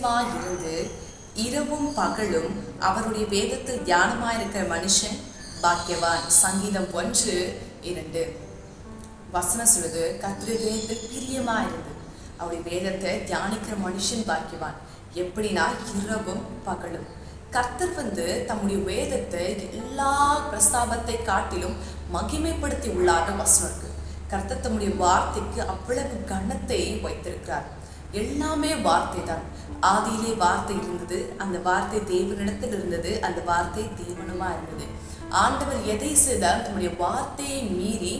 பிரியமாய் இருந்து இரவும் பகலும் அவருடைய வேதத்தில் தியானமா இருக்கிற மனுஷன் பாக்கியவான். சங்கீதம் ஒன்று இரண்டு. வசனம் சொல்லுது கத்திர வேதத்தில் பிரியமா இருந்து அவருடைய வேதத்தை தியானிக்கிற மனுஷன் பாக்கியவான். எப்படின்னா இரவும் பகலும். கர்த்தர் வந்து தம்முடைய வேதத்தை எல்லா பிரஸ்தாபத்தை காட்டிலும் மகிமைப்படுத்தி உள்ளார்னு வசனம் இருக்கு. கர்த்தர் தம்முடைய வார்த்தைக்கு அவ்வளவு கனத்தை வைத்திருக்கிறார். எல்லாமே வார்த்தை தான். ஆதியிலே வார்த்தை இருந்தது அந்த வார்த்தை தேவனிடத்தில் இருந்தது அந்த வார்த்தை தேவனமா இருந்தது. ஆண்டவர் எதை செய்தால் தம்முடைய வார்த்தையை மீறி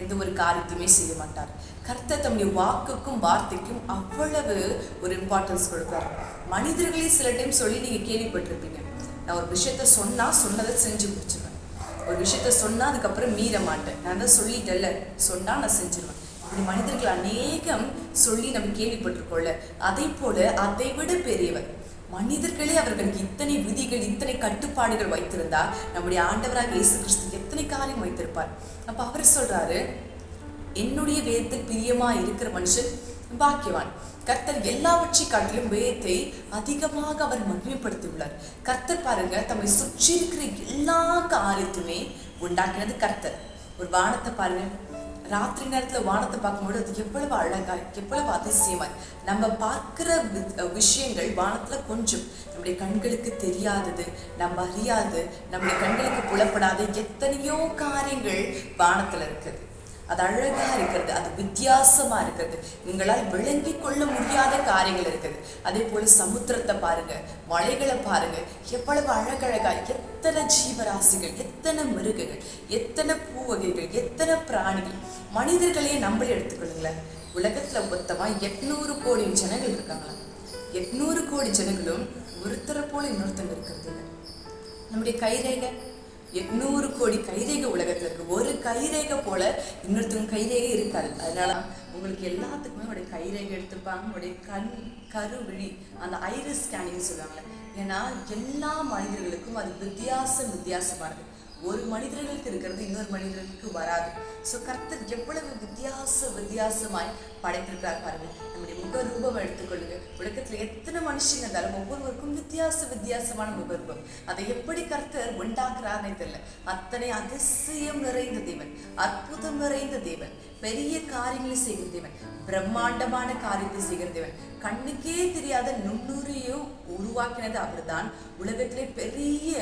எந்த ஒரு காரியத்தையுமே செய்ய மாட்டார். கர்த்தர் தம்முடைய வாக்குக்கும் வார்த்தைக்கும் அவ்வளவு ஒரு இம்பார்ட்டன்ஸ் கொடுத்தார் மனிதர்களே சில டைம் சொல்லி நீங்க கேள்விப்பட்டிருப்பீங்க. நான் ஒரு விஷயத்த சொன்னா சொன்னதை செஞ்சு முடிச்சிருவேன். ஒரு விஷயத்த சொன்னா அதுக்கப்புறம் மீற மாட்டேன். நான் தான் சொல்லிட்டேன்ல சொன்னா நான் செஞ்சிருவேன். இப்படி மனிதர்கள் அநேகம் சொல்லி நம்ம கேள்விப்பட்டிருக்கோம்ல. அதை போல அதை விட பெரியவர். மனிதர்களே அவர்களுக்கு இத்தனை விதிகள் இத்தனை கட்டுப்பாடுகள் வைத்திருந்தா நம்முடைய ஆண்டவராக இயேசு கிறிஸ்து எத்தனை காரியம் வைத்திருப்பார். அப்ப அவர் சொல்றாரு என்னுடைய வேதத்தில் பிரியமா இருக்கிற மனுஷன் பாக்கியவான். கர்த்தர் எல்லாவற்றை காட்டிலும் வேதத்தை அதிகமாக அவர் மகிமைப்படுத்தியுள்ளார். கர்த்தர் பாருங்க தம்மை சுற்றி இருக்கிற எல்லா காரியத்துமே உண்டாக்கினது கர்த்தர். ஒரு வானத்தை பாருங்க. ராத்திரி நேரத்துல வானத்தை பார்க்கும்போது அது எவ்வளவு அழகாய் எவ்வளவு அதிசயமாய் நம்ம பார்க்கிற விஷயங்கள் வானத்துல கொஞ்சம். நம்முடைய கண்களுக்கு தெரியாதது நம்ம அறியாது நம்முடைய கண்களுக்கு புலப்படாத எத்தனையோ காரியங்கள் வானத்துல இருக்குது. அது அழகா இருக்கிறது அது வித்தியாசமா இருக்கிறது. உங்களால் விளங்கி கொள்ள முடியாத காரியங்கள் இருக்குது. அதே போல சமுத்திரத்தை பாருங்க மலைகளை பாருங்க. எவ்வளவு அழகழகா எத்தனை ஜீவராசிகள் எத்தனை மிருகங்கள் எத்தனை பூ வகைகள் எத்தனை பிராணிகள். மனிதர்களையே நம்மளே எடுத்துக்கொள்ளுங்களேன். உலகத்துல மொத்தமா எட்நூறு கோடி ஜனங்கள் இருக்காங்களா? எட்நூறு கோடி ஜனங்களும் ஒருத்தரை போல இன்னொருத்தங்க இருக்கிறது இல்லை. நம்முடைய கைரேகை எட்நூறு கோடி கைரேகை உலகத்துல இருக்கு. ஒரு கைரேகை போல இன்னொருத்தவங்க கைரேகை இருக்காது. அதனால உங்களுக்கு எல்லாத்துக்குமே உடைய கைரேகை எடுத்துப்பாங்க. உங்களுடைய கண் கருவிழி அந்த ஐரிஸ் ஸ்கேனிங் சொல்லுவாங்கல்ல. ஏன்னா எல்லா மனிதர்களுக்கும் அது வித்தியாசம் வித்தியாசமானது ஒரு மனிதர்களுக்கு இருக்கிறது இன்னொரு மனிதர்களுக்கு வராது. ஸோ கர்த்தர் எவ்வளவு வித்தியாச வித்தியாசமாய் படைத்திருக்கிறார் பாருங்க. நம்முடைய முகரு எத்தனை மனுஷங்க இருந்தாலும் ஒவ்வொருவருக்கும் வித்தியாச வித்தியாசமான முகரூபம் அதை எப்படி கர்த்தர் உண்டாக்குறாருன்னே தெரியல. அத்தனை அதிசயம் நிறைந்த தேவன் அற்புதம் நிறைந்த தேவன் பெரிய காரியங்களை செய்கிற தேவன் பிரம்மாண்டமான காரியத்தை செய்கிற தேவன். கண்ணுக்கே தெரியாத நுண்ணுரியும் உருவாக்கினது அவர்தான். உலகத்திலே பெரிய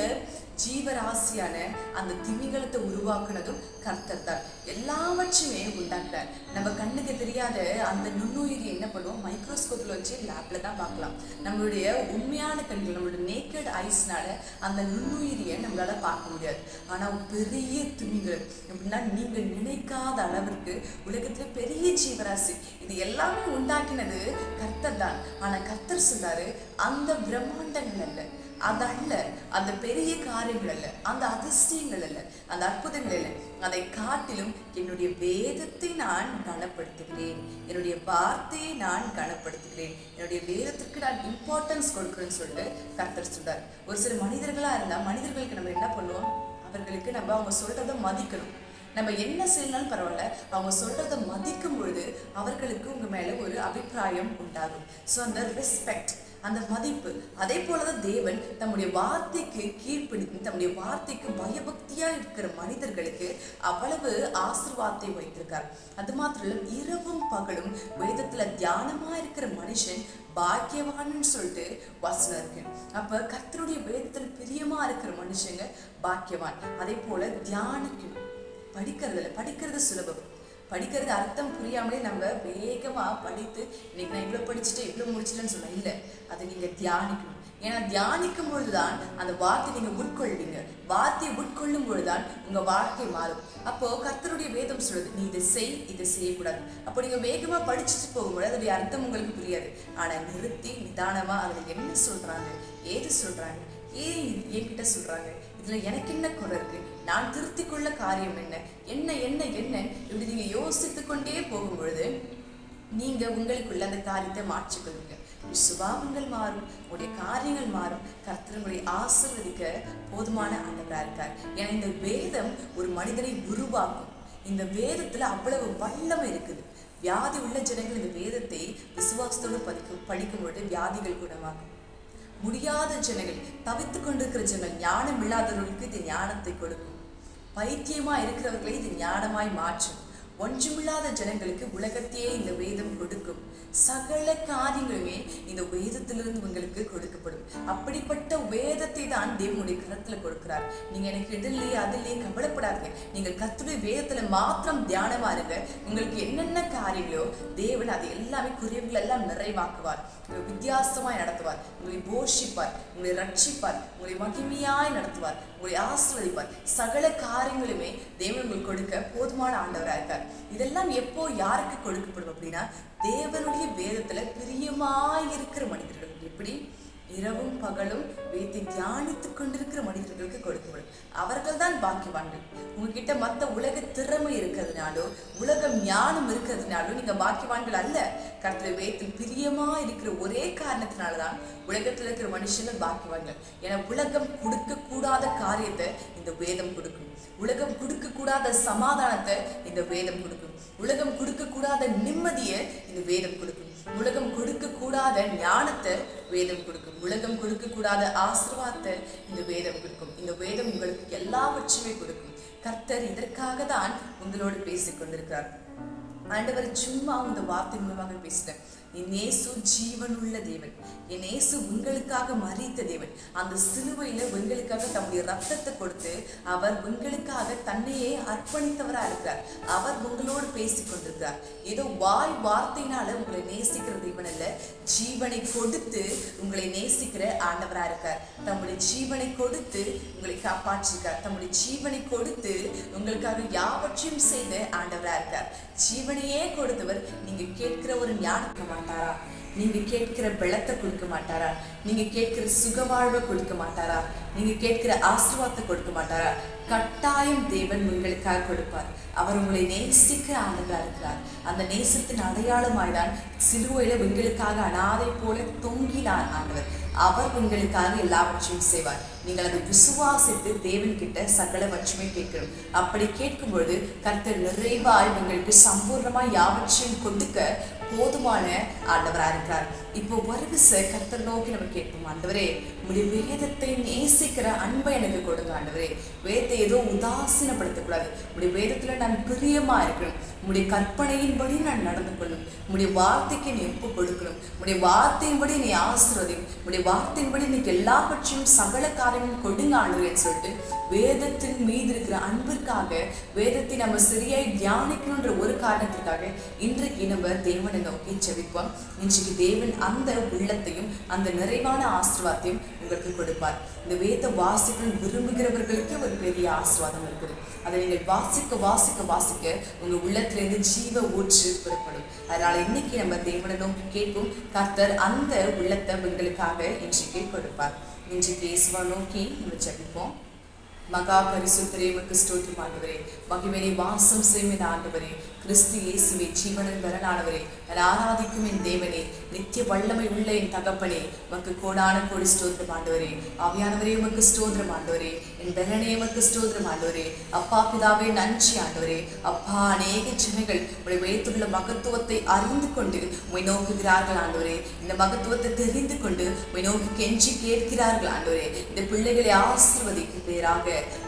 ஜீவராசியான அந்த திமிங்கலத்தை உருவாக்குனதும் கர்த்தர் தான். எல்லாவற்றையுமே உண்டாக்குறார். நம்ம கண்ணுக்கு தெரியாத அந்த நுண்ணுயிரி என்ன பண்ணுவோம் மைக்ரோஸ்கோப்ல வச்சு லேப்ல தான் பார்க்கலாம். நம்மளுடைய உண்மையான கண்கள் நம்மளுடைய நேக்கட் ஐஸ்னால அந்த நுண்ணுயிரியை நம்மளால பார்க்க முடியாது. ஆனா பெரிய திமிங்கலம். எப்படின்னா நீங்க நினைக்காத அளவிற்கு உலகத்துல பெரிய ஜீவராசி. இது எல்லாமே உண்டாக்கினது கர்த்தர் தான். ஆனா கர்த்தர் சொன்னாரு அந்த பிரம்மாண்டங்கள் அல்ல. அது அல்ல அந்த பெரிய காரியங்கள் அல்ல அந்த அதிசயங்கள் அல்ல அந்த அற்புதங்கள் அல்ல. அதை காட்டிலும் என்னுடைய வேதத்தை நான் கனப்படுத்துகிறேன். என்னுடைய வார்த்தையை நான் கனப்படுத்துகிறேன். என்னுடைய வேதத்திற்கு நான் இம்பார்ட்டன்ஸ் கொடுக்குறேன்னு சொல்லிட்டு கர்த்தர் சொல்றார். ஒரு சில மனிதர்களா இருந்தால் மனிதர்களுக்கு நம்ம என்ன பண்ணுவோம்? அவர்களுக்கு நம்ம அவங்க சொல்றதை மதிக்கணும். நம்ம என்ன செய்யலாம்னு பரவாயில்ல அவங்க சொல்றதை மதிக்கும் பொழுது அவர்களுக்கு உங்க மேல ஒரு அபிப்பிராயம் உண்டாகும். ஸோ அந்த ரெஸ்பெக்ட் அந்த மதிப்பு. அதே போலதான் தேவன் தம்முடைய வார்த்தைக்கு கீழ்ப்பிடித்து தம்முடைய வார்த்தைக்கு பயபக்தியா இருக்கிற மனிதர்களுக்கு அவ்வளவு ஆசிர்வாதத்தை வைத்திருக்கார். அது மாத்திரம் இரவும் பகலும் வேதத்துல தியானமா இருக்கிற மனுஷன் பாக்கியவான்னு சொல்லிட்டு வசனம் இருக்கு அப்ப கர்த்தருடைய வேதத்துல பிரியமா இருக்கிற மனுஷங்க பாக்கியவான். அதே போல தியானிக்கணும். படிக்கிறதுல படிக்கிறது சுலபம். படிக்கிறது அர்த்தம் புரியாமலே நம்ம வேகமாக படித்து இன்னைக்கு நான் இவ்வளோ படிச்சுட்டு இவ்வளோ முடிச்சிட்டேன்னு சொல்ல இல்லை அதை நீங்கள் தியானிக்கணும். ஏன்னா தியானிக்கும் பொழுதுதான் அந்த வார்த்தை நீங்கள் உட்கொள்வீங்க வார்த்தையை உட்கொள்ளும் பொழுதுதான் உங்கள் வாழ்க்கை மாறும். அப்போ கர்த்தருடைய வேதம் சொல்லுது நீ இதை செய் இதை செய்யக்கூடாது. அப்போ நீங்கள் வேகமாக படிச்சுட்டு போகும்போது அதோடைய அர்த்தம் உங்களுக்கு புரியாது. ஆனால் நிறுத்தி நிதானமாக அதில் என்ன சொல்கிறாங்க ஏது சொல்கிறாங்க ஏன் என்கிட்ட சொல்கிறாங்க இதில் எனக்கு என்ன குறை இருக்குது நான் திருத்திக் கொள்ள காரியம் என்ன? என்ன என்ன என்ன? இப்படி நீங்க யோசித்து கொண்டே போகும் பொழுது நீங்க உங்களுக்குள்ள அந்த காரியத்தை மாற்றிக்கொள்வீங்க. சுபாவங்கள் மாறும் உங்களுடைய காரியங்கள் மாறும். கர்த்தர் உங்களை போதுமான ஆண்டவரா இருக்கார். ஏன்னா இந்த வேதம் ஒரு மனிதனை உருவாக்கும். இந்த வேதத்துல அவ்வளவு வல்லமை இருக்குது. வியாதி உள்ள ஜனங்கள் இந்த வேதத்தை விசுவாசத்தோடு படிக்கும் படிக்கும்பொழுது வியாதிகள் குணமாகும். முடியாத ஜனங்கள் தவித்துக் கொண்டிருக்கிற ஜனங்கள் ஞானம் இல்லாதவர்களுக்கு இது ஞானத்தை கொடுக்கும். பைத்தியமா இருக்கிறவர்களை இது ஞானமாய் மாற்றும். ஒன்றுமில்லாத ஜனங்களுக்கு உலகத்தையே இந்த வேதம் கொடுக்கும். சகல காரியங்களுமே இந்த வேதத்திலிருந்து உங்களுக்கு கொடுக்கப்படும். அப்படிப்பட்ட வேதத்தை தான் தேவனுடைய கரத்துல கொடுக்கிறார். நீங்க எனக்கு இதிலேயே அதிலேயே கவலைப்படாதீங்க. நீங்க கத்துடைய வேதத்துல மாத்திரம் தியானமா இருங்க. உங்களுக்கு என்னென்ன காரியங்களோ தேவன் அது எல்லாமே குறைவுகள் எல்லாம் நிறைவாக்குவார். உங்களை வித்தியாசமாய் நடத்துவார். உங்களை போஷிப்பார். உங்களை ரட்சிப்பார். உங்களை மகிமையாய் நடத்துவார். உங்களை ஆசிர்வதிப்பார். சகல காரியங்களுமே தேவன் உங்களுக்கு கொடுக்க போதுமான ஆண்டவராக இருக்கார். இதெல்லாம் எப்போ யாருக்கு கொடுக்கப்படும் அப்படின்னா தேவனுடைய வேதத்துல பிரியமா இருக்கிற மனிதர்கள். எப்படி? இரவும் பகலும் வேத்தை தியானித்துக் கொண்டிருக்கிற மனிதர்களுக்கு கொடுக்கப்படும். அவர்கள் தான் பாக்கியவான்கள். உங்ககிட்ட மத்த உலக திறமை இருக்கிறதுனாலோ உலகம் ஞானம் இருக்கிறதுனாலோ நீங்க பாக்கியவான்கள் அல்ல. கருத்துல வேத்தில் பிரியமா இருக்கிற ஒரே காரணத்தினாலதான் உலகத்துல இருக்கிற மனுஷங்கள் பாக்கியவான்கள். ஏன்னா உலகம் கொடுக்க கூடாத காரியத்தை இந்த வேதம் கொடுக்கும். உலகம் கொடுக்க கூடாத சமாதானத்தை இந்த வேதம் கொடுக்கும். உலகம் கொடுக்க கூடாத நிம்மதியை இந்த வேதம் கொடுக்கும். உலகம் கொடுக்க கூடாத ஞானத்தை வேதம் கொடுக்கும். உலகம் கொடுக்க கூடாத ஆசிர்வாதத்தை இந்த வேதம் கொடுக்கும். இந்த வேதம் உங்களுக்கு எல்லாவற்றையுமே கொடுக்கும். கர்த்தர் இதற்காக தான் உங்களோடு பேசிக் கொண்டிருக்கிறார் ஆண்டவர் சும்மா இந்த வார்த்தை மூலமாக பேசினேன் என் ஏசு ஜீவனுள்ள தேவன். என் ஏசு உங்களுக்காக மறித்த தேவன். அந்த சிலுவையில உங்களுக்காக தம்முடைய ரத்தத்தை கொடுத்து அவர் உங்களுக்காக தன்னையே அர்ப்பணித்தவரா இருக்கிறார். அவர் உங்களோடு பேசிக் கொண்டிருக்கிறார். ஏதோ வாய் வார்த்தையினால உங்களை நேசிக்கிற தேவன் அல்ல. ஜீவனை கொடுத்து உங்களை நேசிக்கிற ஆண்டவரா இருக்கார். தம்முடைய ஜீவனை கொடுத்து உங்களை காப்பாற்றிருக்கார். தம்முடைய ஜீவனை கொடுத்து உங்களுக்காக யாவற்றையும் செய்த ஆண்டவரா இருக்கார். ஜீவனையே கொடுத்தவர். நீங்க கேட்கிற ஒரு ஞானக்கமான மாட்டாரா? நீங்க கேட்கிற பலத்தை கொடுக்க மாட்டாரா? நீங்க கேட்கிற சுகவாழ்வை கொடுக்க மாட்டாரா? நீங்க கேட்கிற ஆசீர்வாதத்தை கொடுக்க மாட்டாரா? கட்டாயம் தேவன் உங்களுக்காக கொடுப்பார். அவர் உங்களை நேசிக்கிற ஆண்டவரா இருக்கிறார். அந்த நேசத்தின் அடையாளமாய்தான் சிலுவையில உங்களுக்காக அனாதை போல தொங்கினார் ஆண்டவர். அவர் உங்களுக்காக எல்லாவற்றையும் செய்வார். நீங்கள் அதை விசுவாசித்து தேவன் கிட்ட சகலவற்றுமே கேட்கணும் அப்படி கேட்கும்பொழுது கர்த்தர் நிறைவாய் உங்களுக்கு சம்பூர்ணமா யாவற்றையும் கொடுக்க போதுமான ஆண்டவராக இருக்கிறார் இப்போ வருவிச கர்த்தர் நோக்கி நம்ம கேட்போம். ஆண்டவரே உங்களுடைய வேதத்தை நேசிக்கிற அன்பை எனக்கு கொடுங்க ஆண்டவரே. வேதத்தை ஏதோ உதாசீனப்படுத்தக்கூடாது. உங்களுடைய வேதத்துல நான் பிரியமா இருக்கணும். உங்களுடைய கற்பனையின்படி நான் நடந்து கொள்ளணும். உங்களுடைய வார்த்தைக்கு நீ ஒப்பு கொடுக்கணும். உங்களுடைய வார்த்தையின்படி நீ ஆசிர்வதி உங்களுடைய வார்த்தையின்படி நீ எல்லாவற்றையும் சகல காரியமும் கொடுங்க ஆண்டவரேன்னு சொல்லிட்டு வேதத்தின் மீது இருக்கிற அன்பிற்காக வேதத்தை நம்ம சரியாய் தியானிக்கணுன்ற ஒரு காரணத்திற்காக இன்றைக்கு நம்ம தேவனை நோக்கி செவிப்போம் இன்றைக்கு தேவன் அந்த உள்ளத்தையும் அந்த நிறைவான ஆசிர்வாதத்தையும் உங்களுக்கு கொடுப்பார். இந்த வேத வாசிக்கணும் விரும்புகிறவர்களுக்கு ஒரு பெரிய ஆசீர்வாதம் இருக்குது. அதை நீங்கள் வாசிக்க வாசிக்க வாசிக்க உங்கள் உள்ளத்திலிருந்து ஜீவ ஊற்று புறப்படும். அதனால் இன்னைக்கு நம்ம தேவனை நோக்கி கேட்போம். கர்த்தர் அந்த உள்ளத்தை உங்களுக்காக இன்றைக்கு கொடுப்பார். இன்றைக்கு இயேசுவா நோக்கி நம்ம ஜபிப்போம். மகா பரிசுத்தரே உமக்கு ஸ்தோத்திரம் ஆண்டவரே. மகிமையை வாசம் செய்யும் ஆண்டவரே. கிறிஸ்து இயேசுவே ஜீவனின் வரலானவரே நான் ஆராதிக்கும் என் தேவனே நித்திய வல்லமை உள்ள என் தகப்பனே உமக்கு கோடான கோடி ஸ்தோத்திரம் ஆண்டவரே. ஆவியானவரே உமக்கு ஸ்தோத்திரம் ஆண்டவரே. என் பலனே உமக்கு ஸ்தோத்திரம் ஆண்டவரே. அப்பா பிதாவே நன்றி ஆண்டவரே. அப்பா அநேக ஜனங்கள் உடைய வைத்துள்ள மகத்துவத்தை அறிந்து கொண்டு உமை நோக்குகிறார்கள் ஆண்டவரே. இந்த மகத்துவத்தை தெரிந்து கொண்டு உமை நோக்கி கெஞ்சி கேட்கிறார்கள் ஆண்டவரே. இந்த பிள்ளைகளை ஆசிர்வதிக்கும் பேராக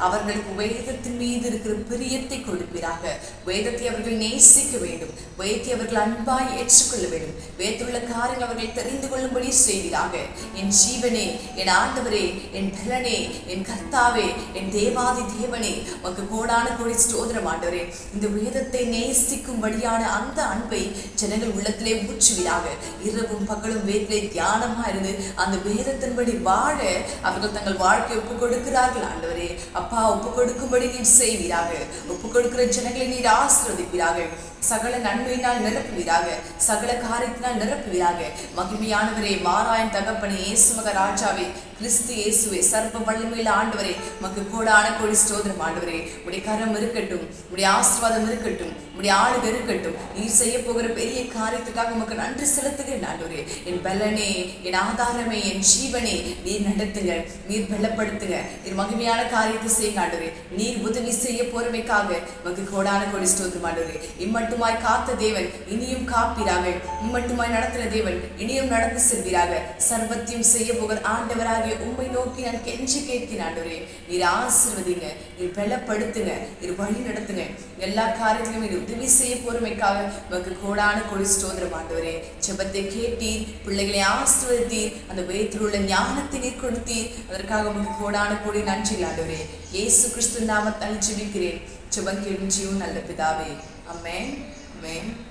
அவர்களுக்கு வேதத்தின் மீது இருக்கிற பிரியத்தை கொடுப்பீராக. வேதத்தை அவர்கள் நேசிக்க வேண்டும். வேதத்தை அவர்கள் அன்பாய் ஏற்றுக்கொள்ள வேண்டும். வேத்துள்ள காரியங்கள் அவர்கள் தெரிந்து கொள்ளும்படி செய்வீராக. என் ஜீவனே என் ஆண்டவரே என் பலனே என் கர்த்தாவே என் தேவாதி தேவனே உங்க கோடான கோடி ஸ்தோத்திரம் ஆண்டவரே. இந்த வேதத்தை நேசிக்கும்படியான அந்த அன்பை ஜனங்கள் உள்ளத்திலே ஊற்றுவீராக. இரவும் பகலும் வேத்திலே தியானமா இருந்து அந்த வேதத்தின்படி வாழ அவர்கள் தங்கள் வாழ்க்கை ஒப்பு கொடுக்கிறார்கள் ஆண்டவரே. அப்பா ஒப்பு கொடுக்கும்படி நீர் செய்வீராக. ஒப்பு கொடுக்கிற ஜனங்களை நீர் ஆசீர்வதிப்பீராக. neles. சகல நன்மையினால் நிரப்புவீராக சகல காரியத்தினால் நிரப்புவீராக. மகிமையானவரே மாராயன் தகப்பனே இயேசுமக ராஜாவே கிறிஸ்து இயேசுவே சர்வ வல்லமையில் ஆண்டவரே மக்கு கோடான கோடி ஸ்தோத்திரம் ஆண்டவரே. உடைய கரம் இருக்கட்டும் உடைய ஆசீர்வாதம் இருக்கட்டும் உடைய ஆளுக இருக்கட்டும். நீர் செய்ய போகிற பெரிய காரியத்துக்காக உமக்கு நன்றி செலுத்துகிறேன் ஆண்டவரே. என் பலனே என் ஆதாரமே என் ஜீவனே நீர் நடத்துங்க நீர் பலப்படுத்துங்க. நீர் மகிமையான காரியத்தை செய்யுங்க ஆண்டவரே. நீர் உதவி செய்ய போறமைக்காக மக்கு கோடான கோடி ஸ்தோத்திரம் ஆண்டவரே. மட்டுமாய் காத்த தேவன் இனியும் காப்பீராக. மட்டுமாய் நடத்தின தேவன் இனியும் நடந்து செல்வீராக. சர்வத்தையும் செய்ய போகிற ஆண்டவராகிய உம்மை நோக்கி நான் கெஞ்சி கேட்கிறேன் ஆண்டவரே. நீர் ஆசிர்வதிங்க நீர் பலப்படுத்துங்க நீர் வழி நடத்துங்க. எல்லா காரியத்திலும் நீர் உதவி செய்ய போறமைக்காக உமக்கு கோடான கொடி ஸ்தோத்திரம் ஆண்டவரே. செபத்தை கேட்டீர் பிள்ளைகளை ஆசிர்வதித்தீர் அந்த வேத்தில் உள்ள ஞானத்தை நீர் கொடுத்தீர். அதற்காக உமக்கு கோடான கோடி நன்றி ஆண்டவரே. இயேசு கிறிஸ்து நாமத்தால் ஜெபிக்கிறேன் ஜெபம் கேளும் ஜீவன் நல்ல பிதாவே. Amém? Amém.